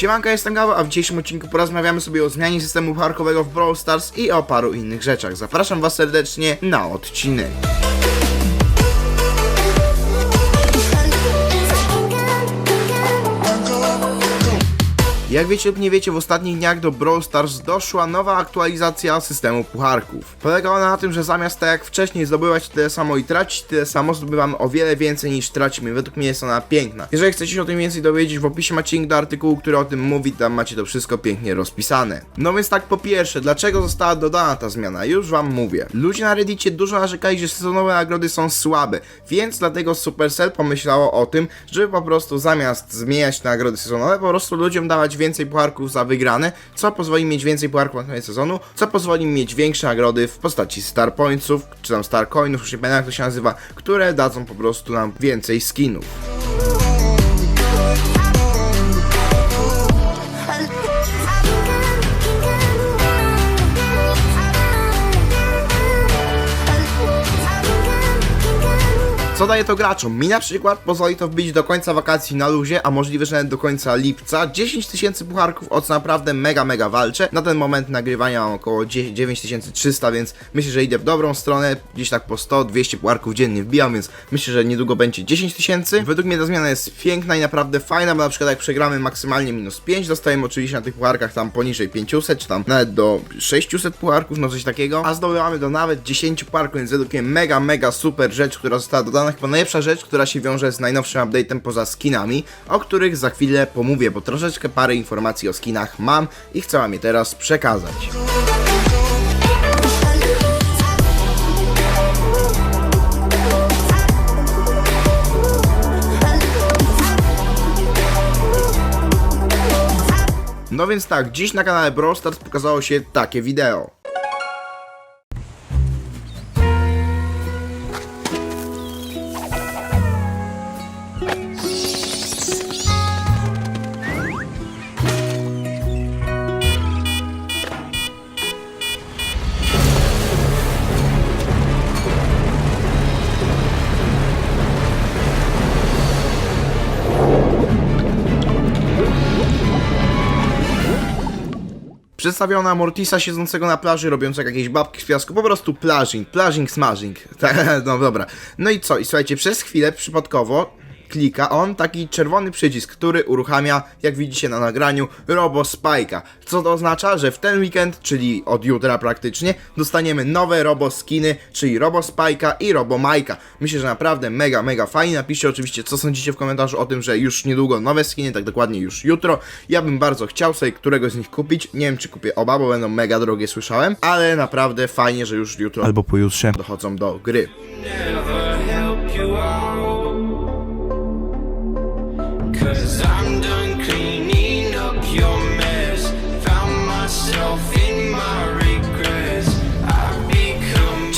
Siemanka, jestem Gabo, a w dzisiejszym odcinku porozmawiamy sobie o zmianie systemu parkowego w Brawl Stars i o paru innych rzeczach. Zapraszam was serdecznie na odcinek. Jak wiecie lub nie wiecie, w ostatnich dniach do Brawl Stars doszła nowa aktualizacja systemu pucharków. Polega ona na tym, że zamiast tak jak wcześniej zdobywać tyle samo i tracić tyle samo, zdobywamy o wiele więcej niż tracimy. Według mnie jest ona piękna. Jeżeli chcecie się o tym więcej dowiedzieć, w opisie macie link do artykułu, który o tym mówi, tam macie to wszystko pięknie rozpisane. No więc tak po pierwsze, dlaczego została dodana ta zmiana? Już wam mówię. Ludzie na Reddicie dużo narzekali, że sezonowe nagrody są słabe, więc dlatego Supercell pomyślało o tym, żeby po prostu zamiast zmieniać nagrody sezonowe, po prostu ludziom dawać więcej pucharków za wygrane, co pozwoli mieć więcej pucharków na koniec sezonu, co pozwoli mieć większe nagrody w postaci Star Pointsów, czy tam Star Coinów, już nie pamiętam jak to się nazywa, które dadzą po prostu nam więcej skinów. Co daje to graczom? Mi na przykład pozwoli to wbić do końca wakacji na luzie, a możliwe, że nawet do końca lipca 10 tysięcy pucharków, o co naprawdę mega, mega walczę. Na ten moment nagrywania mam około 10 9300, więc myślę, że idę w dobrą stronę. Gdzieś tak po 100-200 pucharków dziennie wbijam, więc myślę, że niedługo będzie 10 tysięcy. Według mnie ta zmiana jest piękna i naprawdę fajna, bo na przykład jak przegramy maksymalnie minus 5, dostajemy oczywiście na tych pucharkach tam poniżej 500, czy tam nawet do 600 pucharków, no coś takiego, a zdobywamy do nawet 10 pucharków, więc według mnie mega, mega super rzecz, która została dodana chyba najlepsza rzecz, która się wiąże z najnowszym update'em poza skinami, o których za chwilę pomówię, bo troszeczkę parę informacji o skinach mam i chcę wam je teraz przekazać. No więc tak, dziś na kanale Brawl Stars pokazało się takie wideo. Przedstawiona Mortisa siedzącego na plaży, robiącego jakieś babki z piasku, po prostu plażing, plażing, smashing. Tak, no dobra. No i co? I słuchajcie, przez chwilę przypadkowo klika on taki czerwony przycisk, który uruchamia, jak widzicie na nagraniu, Robo Spike'a. Co to oznacza? Że w ten weekend, czyli od jutra praktycznie, dostaniemy nowe Robo skiny, czyli Robo Spike'a i Robo Majka. Myślę, że naprawdę mega, mega fajnie. Napiszcie oczywiście, co sądzicie w komentarzu o tym, że już niedługo nowe skiny, tak dokładnie już jutro. Ja bym bardzo chciał sobie któregoś z nich kupić. Nie wiem, czy kupię oba, bo będą mega drogie, słyszałem, ale naprawdę fajnie, że już jutro Albo pojutrze. dochodzą do gry. undone cleaning.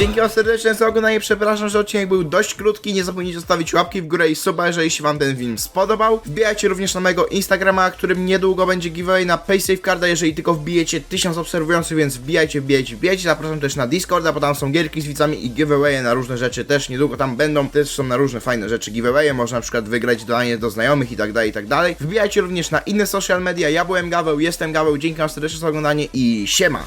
Dzięki wam serdecznie za oglądanie, przepraszam, że odcinek był dość krótki, nie zapomnijcie zostawić łapki w górę i suba, jeżeli się wam ten film spodobał. Wbijajcie również na mojego Instagrama, którym niedługo będzie giveaway na PaySafeCarda, jeżeli tylko wbijecie 1000 obserwujących, więc wbijajcie, wbijajcie, wbijajcie. Zapraszam też na Discorda, bo tam są gierki z widzami i giveawaye na różne rzeczy też niedługo tam będą. Też są na różne fajne rzeczy giveawaye, można na przykład wygrać dodanie do znajomych i tak dalej, i tak dalej. Wbijajcie również na inne social media, ja byłem Gaweł, jestem Gaweł, dzięki wam serdecznie za oglądanie i siema!